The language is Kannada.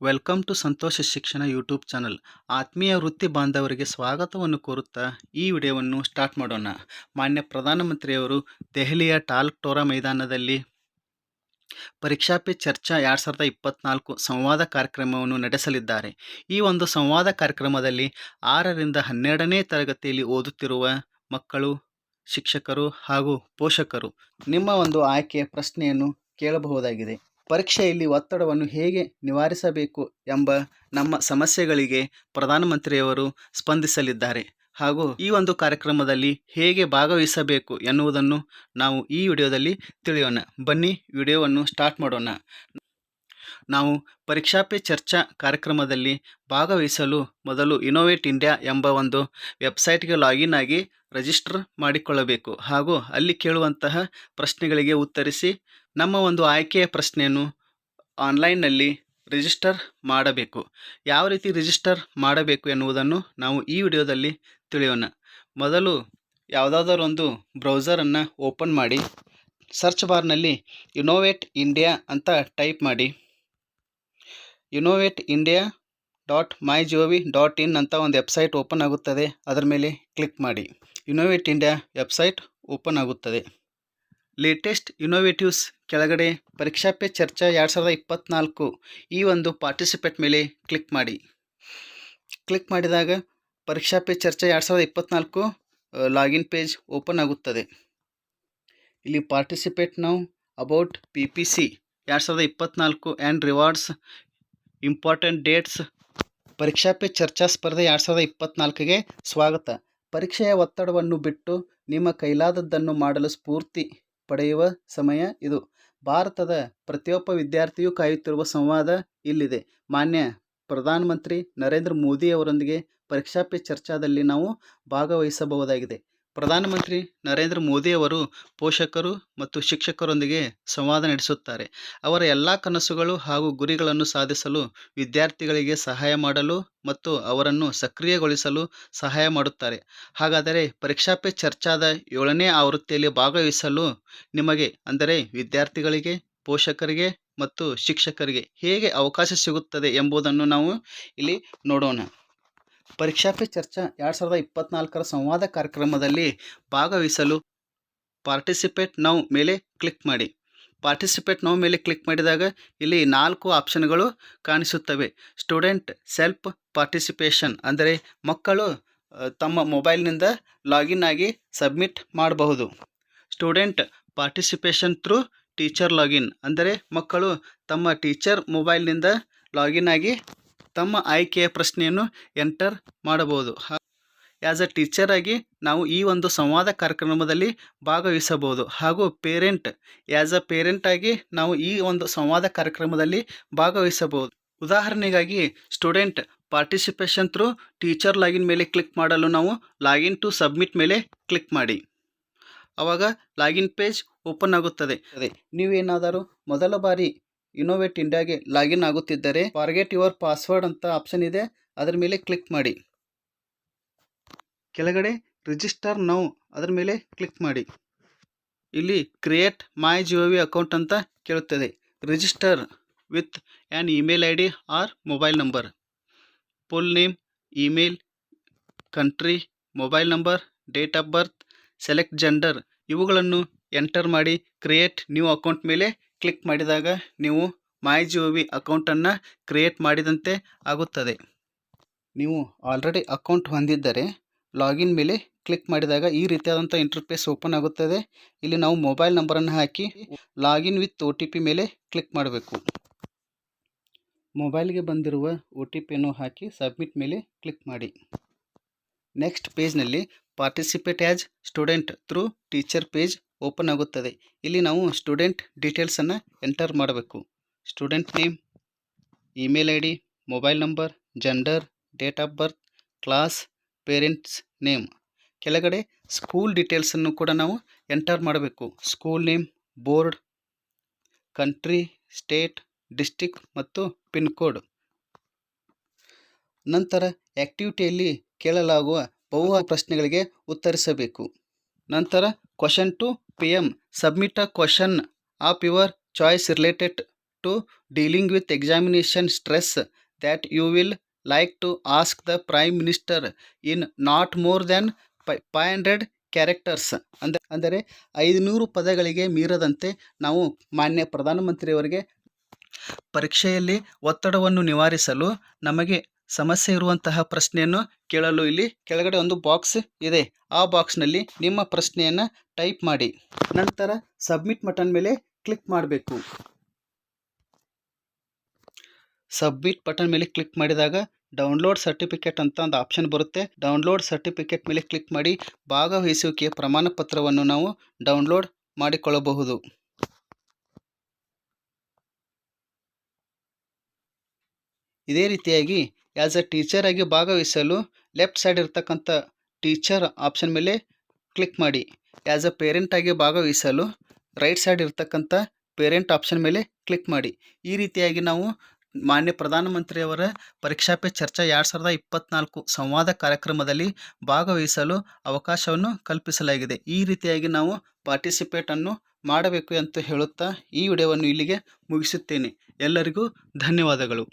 ವೆಲ್ಕಮ್ ಟು ಸಂತೋಷ ಶಿಕ್ಷಣ ಯೂಟ್ಯೂಬ್ ಚಾನಲ್. ಆತ್ಮೀಯ ವೃತ್ತಿ ಬಾಂಧವರಿಗೆ ಸ್ವಾಗತವನ್ನು ಕೋರುತ್ತಾ ಈ ವಿಡಿಯೋವನ್ನು ಸ್ಟಾರ್ಟ್ ಮಾಡೋಣ. ಮಾನ್ಯ ಪ್ರಧಾನಮಂತ್ರಿಯವರು ದೆಹಲಿಯ ಟಾಲ್ಕ್ ಟೋರಾ ಮೈದಾನದಲ್ಲಿ ಪರೀಕ್ಷಾ ಪೇ ಚರ್ಚಾ ಎರಡು ಸಾವಿರದ ಇಪ್ಪತ್ನಾಲ್ಕು ಸಂವಾದ ಕಾರ್ಯಕ್ರಮವನ್ನು ನಡೆಸಲಿದ್ದಾರೆ. ಈ ಒಂದು ಸಂವಾದ ಕಾರ್ಯಕ್ರಮದಲ್ಲಿ ಆರರಿಂದ ಹನ್ನೆರಡನೇ ತರಗತಿಯಲ್ಲಿ ಓದುತ್ತಿರುವ ಮಕ್ಕಳು, ಶಿಕ್ಷಕರು ಹಾಗೂ ಪೋಷಕರು ನಿಮ್ಮ ಒಂದು ಆಯ್ಕೆಯ ಪ್ರಶ್ನೆಯನ್ನು ಕೇಳಬಹುದಾಗಿದೆ. ಪರೀಕ್ಷೆಯಲ್ಲಿ ಒತ್ತಡವನ್ನು ಹೇಗೆ ನಿವಾರಿಸಬೇಕು ಎಂಬ ನಮ್ಮ ಸಮಸ್ಯೆಗಳಿಗೆ ಪ್ರಧಾನಮಂತ್ರಿಯವರು ಸ್ಪಂದಿಸಲಿದ್ದಾರೆ. ಹಾಗೂ ಈ ಒಂದು ಕಾರ್ಯಕ್ರಮದಲ್ಲಿ ಹೇಗೆ ಭಾಗವಹಿಸಬೇಕು ಎನ್ನುವುದನ್ನು ನಾವು ಈ ವಿಡಿಯೋದಲ್ಲಿ ತಿಳಿಯೋಣ. ಬನ್ನಿ, ವಿಡಿಯೋವನ್ನು ಸ್ಟಾರ್ಟ್ ಮಾಡೋಣ. ನಾವು ಪರೀಕ್ಷಾ ಪೇ ಚರ್ಚಾ ಕಾರ್ಯಕ್ರಮದಲ್ಲಿ ಭಾಗವಹಿಸಲು ಮೊದಲು ಇನೋವೇಟ್ ಇಂಡಿಯಾ ಎಂಬ ಒಂದು ವೆಬ್ಸೈಟ್ಗೆ ಲಾಗಿನ್ ಆಗಿ ರಿಜಿಸ್ಟರ್ ಮಾಡಿಕೊಳ್ಳಬೇಕು. ಹಾಗೂ ಅಲ್ಲಿ ಕೇಳುವಂತಹ ಪ್ರಶ್ನೆಗಳಿಗೆ ಉತ್ತರಿಸಿ ನಮ್ಮ ಒಂದು ಆಯ್ಕೆಯ ಪ್ರಶ್ನೆಯನ್ನು ಆನ್ಲೈನ್ನಲ್ಲಿ ರಿಜಿಸ್ಟರ್ ಮಾಡಬೇಕು. ಯಾವ ರೀತಿ ರಿಜಿಸ್ಟರ್ ಮಾಡಬೇಕು ಎನ್ನುವುದನ್ನು ನಾವು ಈ ವಿಡಿಯೋದಲ್ಲಿ ತಿಳಿಯೋಣ. ಮೊದಲು ಯಾವುದಾದರೂ ಒಂದು ಬ್ರೌಸರನ್ನು ಓಪನ್ ಮಾಡಿ, ಸರ್ಚ್ ಬಾರ್ನಲ್ಲಿ ಇನೋವೇಟ್ ಇಂಡಿಯಾ ಅಂತ ಟೈಪ್ ಮಾಡಿ. Innovate India dot my G V dot in ಅಂತ ಒಂದು ವೆಬ್ಸೈಟ್ ಓಪನ್ ಆಗುತ್ತದೆ. ಅದರ ಮೇಲೆ ಕ್ಲಿಕ್ ಮಾಡಿ. ಇನೋವೇಟ್ ಇಂಡಿಯಾ ವೆಬ್ಸೈಟ್ ಓಪನ್ ಆಗುತ್ತದೆ. ಲೇಟೆಸ್ಟ್ ಇನೋವೇಟಿವ್ಸ್ ಕೆಳಗಡೆ ಪರೀಕ್ಷಾ ಪೇ ಚರ್ಚಾ ಎರಡು ಸಾವಿರದ ಇಪ್ಪತ್ತ್ನಾಲ್ಕು ಈ ಒಂದು ಪಾರ್ಟಿಸಿಪೇಟ್ ಮೇಲೆ ಕ್ಲಿಕ್ ಮಾಡಿ. ಕ್ಲಿಕ್ ಮಾಡಿದಾಗ ಪರೀಕ್ಷಾ ಪೇ ಚರ್ಚಾ ಎರಡು ಸಾವಿರದ ಇಪ್ಪತ್ತ್ನಾಲ್ಕು ಲಾಗಿನ್ ಪೇಜ್ ಓಪನ್ ಆಗುತ್ತದೆ. ಇಲ್ಲಿ ಪಾರ್ಟಿಸಿಪೇಟ್ ನಾವು ಅಬೌಟ್ ಪಿ ಪಿ ಸಿ ಎರಡು ಸಾವಿರದ ಇಪ್ಪತ್ತ್ನಾಲ್ಕು and rewards important dates Pariksha Pe Charcha ಸ್ಪರ್ಧೆ ಎರಡು ಸಾವಿರದ ಇಪ್ಪತ್ತ್ನಾಲ್ಕಿಗೆ ಸ್ವಾಗತ. ಪರೀಕ್ಷೆಯ ಒತ್ತಡವನ್ನು ಬಿಟ್ಟು ನಿಮ್ಮ ಕೈಲಾದದ್ದನ್ನು ಮಾಡಲು ಸ್ಫೂರ್ತಿ ಪಡೆಯುವ ಸಮಯ ಇದು. ಭಾರತದ ಪ್ರತಿಯೊಬ್ಬ ವಿದ್ಯಾರ್ಥಿಯೂ ಕಾಯುತ್ತಿರುವ ಸಂವಾದ ಇಲ್ಲಿದೆ. ಮಾನ್ಯ ಪ್ರಧಾನಮಂತ್ರಿ ನರೇಂದ್ರ ಮೋದಿಯವರೊಂದಿಗೆ ಪರೀಕ್ಷಾ ಪೇ ಚರ್ಚಾದಲ್ಲಿ ನಾವು ಭಾಗವಹಿಸಬಹುದಾಗಿದೆ. ಪ್ರಧಾನಮಂತ್ರಿ ನರೇಂದ್ರ ಮೋದಿಯವರು ಪೋಷಕರು ಮತ್ತು ಶಿಕ್ಷಕರೊಂದಿಗೆ ಸಂವಾದ ನಡೆಸುತ್ತಾರೆ. ಅವರ ಎಲ್ಲ ಕನಸುಗಳು ಹಾಗೂ ಗುರಿಗಳನ್ನು ಸಾಧಿಸಲು, ವಿದ್ಯಾರ್ಥಿಗಳಿಗೆ ಸಹಾಯ ಮಾಡಲು ಮತ್ತು ಅವರನ್ನು ಸಕ್ರಿಯಗೊಳಿಸಲು ಸಹಾಯ ಮಾಡುತ್ತಾರೆ. ಹಾಗಾದರೆ ಪರೀಕ್ಷಾ ಪೇ ಚರ್ಚಾದ ಏಳನೇ ಆವೃತ್ತಿಯಲ್ಲಿ ಭಾಗವಹಿಸಲು ನಿಮಗೆ, ಅಂದರೆ ವಿದ್ಯಾರ್ಥಿಗಳಿಗೆ, ಪೋಷಕರಿಗೆ ಮತ್ತು ಶಿಕ್ಷಕರಿಗೆ ಹೇಗೆ ಅವಕಾಶ ಸಿಗುತ್ತದೆ ಎಂಬುದನ್ನು ನಾವು ಇಲ್ಲಿ ನೋಡೋಣ. ಪರೀಕ್ಷಾ ಪೇ ಚರ್ಚಾ ಎರಡು ಸಾವಿರದ ಇಪ್ಪತ್ನಾಲ್ಕರ ಸಂವಾದ ಕಾರ್ಯಕ್ರಮದಲ್ಲಿ ಭಾಗವಹಿಸಲು ಪಾರ್ಟಿಸಿಪೇಟ್ ನೌ ಮೇಲೆ ಕ್ಲಿಕ್ ಮಾಡಿ. ಪಾರ್ಟಿಸಿಪೇಟ್ ನೌ ಮೇಲೆ ಕ್ಲಿಕ್ ಮಾಡಿದಾಗ ಇಲ್ಲಿ ನಾಲ್ಕು ಆಪ್ಷನ್ಗಳು ಕಾಣಿಸುತ್ತವೆ. ಸ್ಟೂಡೆಂಟ್ ಸೆಲ್ಫ್ ಪಾರ್ಟಿಸಿಪೇಷನ್ ಅಂದರೆ ಮಕ್ಕಳು ತಮ್ಮ ಮೊಬೈಲ್ನಿಂದ ಲಾಗಿನ್ ಆಗಿ ಸಬ್ಮಿಟ್ ಮಾಡಬಹುದು. Student participation through teacher login ಅಂದರೆ ಮಕ್ಕಳು ತಮ್ಮ ಟೀಚರ್ ಮೊಬೈಲ್ನಿಂದ ಲಾಗಿನ್ ಆಗಿ ತಮ್ಮ ಆಯ್ಕೆಯ ಪ್ರಶ್ನೆಯನ್ನು ಎಂಟರ್ ಮಾಡಬಹುದು. ಆ್ಯಸ್ ಅ ಟೀಚರ್ ಆಗಿ ನಾವು ಈ ಒಂದು ಸಂವಾದ ಕಾರ್ಯಕ್ರಮದಲ್ಲಿ ಭಾಗವಹಿಸಬಹುದು. ಹಾಗೂ ಪೇರೆಂಟ್ ಆ್ಯಸ್ ಅ ಪೇರೆಂಟ್ ಆಗಿ ನಾವು ಈ ಒಂದು ಸಂವಾದ ಕಾರ್ಯಕ್ರಮದಲ್ಲಿ ಭಾಗವಹಿಸಬಹುದು. ಉದಾಹರಣೆಗಾಗಿ student participation through teacher login ಮೇಲೆ ಕ್ಲಿಕ್ ಮಾಡಲು ನಾವು ಲಾಗಿನ್ ಟು ಸಬ್ಮಿಟ್ ಮೇಲೆ ಕ್ಲಿಕ್ ಮಾಡಿ. ಆವಾಗ ಲಾಗಿನ್ ಪೇಜ್ ಓಪನ್ ಆಗುತ್ತದೆ. ಅದೇ ನೀವೇನಾದರೂ ಮೊದಲ ಬಾರಿ ಇನೋವೇಟ್ ಇಂಡಿಯಾಗೆ ಲಾಗಿನ್ ಆಗುತ್ತಿದ್ದರೆ ಫಾರ್ಗೆಟ್ ಯುವರ್ ಪಾಸ್ವರ್ಡ್ ಅಂತ ಆಪ್ಷನ್ ಇದೆ. ಅದರ ಮೇಲೆ ಕ್ಲಿಕ್ ಮಾಡಿ. ಕೆಳಗಡೆ ರಿಜಿಸ್ಟರ್ ನೌ ಅದರ ಮೇಲೆ ಕ್ಲಿಕ್ ಮಾಡಿ. ಇಲ್ಲಿ create my G O V account ಅಂತ ಕೇಳುತ್ತದೆ. Register with an email I D or mobile number full name email country mobile number date of birth select gender ಇವುಗಳನ್ನು ಎಂಟರ್ ಮಾಡಿ ಕ್ರಿಯೇಟ್ ನ್ಯೂ ಅಕೌಂಟ್ ಮೇಲೆ ಕ್ಲಿಕ್ ಮಾಡಿದಾಗ ನೀವು ಮೈ ಜಿ ಒ ವಿ ಅಕೌಂಟನ್ನು ಕ್ರಿಯೇಟ್ ಮಾಡಿದಂತೆ ಆಗುತ್ತದೆ. ನೀವು ಆಲ್ರೆಡಿ ಅಕೌಂಟ್ ಹೊಂದಿದ್ದರೆ ಲಾಗಿನ್ ಮೇಲೆ ಕ್ಲಿಕ್ ಮಾಡಿದಾಗ ಈ ರೀತಿಯಾದಂಥ ಇಂಟರ್ಫೇಸ್ ಓಪನ್ ಆಗುತ್ತದೆ. ಇಲ್ಲಿ ನಾವು ಮೊಬೈಲ್ ನಂಬರನ್ನು ಹಾಕಿ login with O T P ಮೇಲೆ ಕ್ಲಿಕ್ ಮಾಡಬೇಕು. ಮೊಬೈಲ್ಗೆ ಬಂದಿರುವ ಒ ಟಿ ಪಿಯನ್ನು ಹಾಕಿ ಸಬ್ಮಿಟ್ ಮೇಲೆ ಕ್ಲಿಕ್ ಮಾಡಿ. Next ಪೇಜ್ನಲ್ಲಿ participate as student through teacher page open ಆಗುತ್ತದೆ. ಇಲ್ಲಿ ನಾವು ಸ್ಟೂಡೆಂಟ್ ಡೀಟೇಲ್ಸನ್ನು ಎಂಟರ್ ಮಾಡಬೇಕು. Student name, email I D mobile number, gender, date of birth, class, parents name. ಕೆಳಗಡೆ ಸ್ಕೂಲ್ ಡೀಟೇಲ್ಸನ್ನು ಕೂಡ ನಾವು ಎಂಟರ್ ಮಾಡಬೇಕು. School name, board, country, state district ಮತ್ತು ಪಿನ್ ಕೋಡ್. ನಂತರ ಆ್ಯಕ್ಟಿವಿಟಿಯಲ್ಲಿ ಕೇಳಲಾಗುವ ಬಹು ಪ್ರಶ್ನೆಗಳಿಗೆ ಉತ್ತರಿಸಬೇಕು. ನಂತರ question to P M submit a question of your choice related to dealing with examination stress that you will like to ask the prime minister in not more than five hundred characters ಅಂದ ಅಂದರೆ ಐದುನೂರು ಪದಗಳಿಗೆ ಮೀರದಂತೆ ನಾವು ಮಾನ್ಯ ಪ್ರಧಾನಮಂತ್ರಿಯವರಿಗೆ ಪರೀಕ್ಷೆಯಲ್ಲಿ ಒತ್ತಡವನ್ನು ನಿವಾರಿಸಲು ನಮಗೆ ಸಮಸ್ಯೆ ಇರುವಂತಹ ಪ್ರಶ್ನೆಯನ್ನು ಕೇಳಲು ಇಲ್ಲಿ ಕೆಳಗಡೆ ಒಂದು ಬಾಕ್ಸ್ ಇದೆ. ಆ ಬಾಕ್ಸ್ನಲ್ಲಿ ನಿಮ್ಮ ಪ್ರಶ್ನೆಯನ್ನು ಟೈಪ್ ಮಾಡಿ. ನಂತರ ಸಬ್ಮಿಟ್ ಬಟನ್ ಮೇಲೆ ಕ್ಲಿಕ್ ಮಾಡಬೇಕು. ಸಬ್ಮಿಟ್ ಬಟನ್ ಮೇಲೆ ಕ್ಲಿಕ್ ಮಾಡಿದಾಗ ಡೌನ್ಲೋಡ್ ಸರ್ಟಿಫಿಕೇಟ್ ಅಂತ ಒಂದು ಆಪ್ಷನ್ ಬರುತ್ತೆ. ಡೌನ್ಲೋಡ್ ಸರ್ಟಿಫಿಕೇಟ್ ಮೇಲೆ ಕ್ಲಿಕ್ ಮಾಡಿ ಭಾಗವಹಿಸುವಿಕೆಯ ಪ್ರಮಾಣ ಪತ್ರವನ್ನು ನಾವು ಡೌನ್ಲೋಡ್ ಮಾಡಿಕೊಳ್ಳಬಹುದು. ಇದೇ ರೀತಿಯಾಗಿ ಆ್ಯಸ್ ಎ ಟೀಚರ್ ಆಗಿ ಭಾಗವಹಿಸಲು ಲೆಫ್ಟ್ ಸೈಡ್ ಇರ್ತಕ್ಕಂಥ ಟೀಚರ್ ಆಪ್ಷನ್ ಮೇಲೆ ಕ್ಲಿಕ್ ಮಾಡಿ. ಆ್ಯಸ್ ಎ ಪೇರೆಂಟ್ ಆಗಿ ಭಾಗವಹಿಸಲು ರೈಟ್ ಸೈಡ್ ಇರ್ತಕ್ಕಂಥ ಪೇರೆಂಟ್ ಆಪ್ಷನ್ ಮೇಲೆ ಕ್ಲಿಕ್ ಮಾಡಿ. ಈ ರೀತಿಯಾಗಿ ನಾವು ಮಾನ್ಯ ಪ್ರಧಾನಮಂತ್ರಿಯವರ ಪರೀಕ್ಷಾ ಪೇ ಚರ್ಚಾ ಎರಡು ಸಾವಿರದ ಇಪ್ಪತ್ತ್ನಾಲ್ಕು ಸಂವಾದ ಕಾರ್ಯಕ್ರಮದಲ್ಲಿ ಭಾಗವಹಿಸಲು ಅವಕಾಶವನ್ನು ಕಲ್ಪಿಸಲಾಗಿದೆ. ಈ ರೀತಿಯಾಗಿ ನಾವು ಪಾರ್ಟಿಸಿಪೇಟನ್ನು ಮಾಡಬೇಕು ಅಂತ ಹೇಳುತ್ತಾ ಈ ವಿಡಿಯೋವನ್ನು ಇಲ್ಲಿಗೆ ಮುಗಿಸುತ್ತೇನೆ. ಎಲ್ಲರಿಗೂ ಧನ್ಯವಾದಗಳು.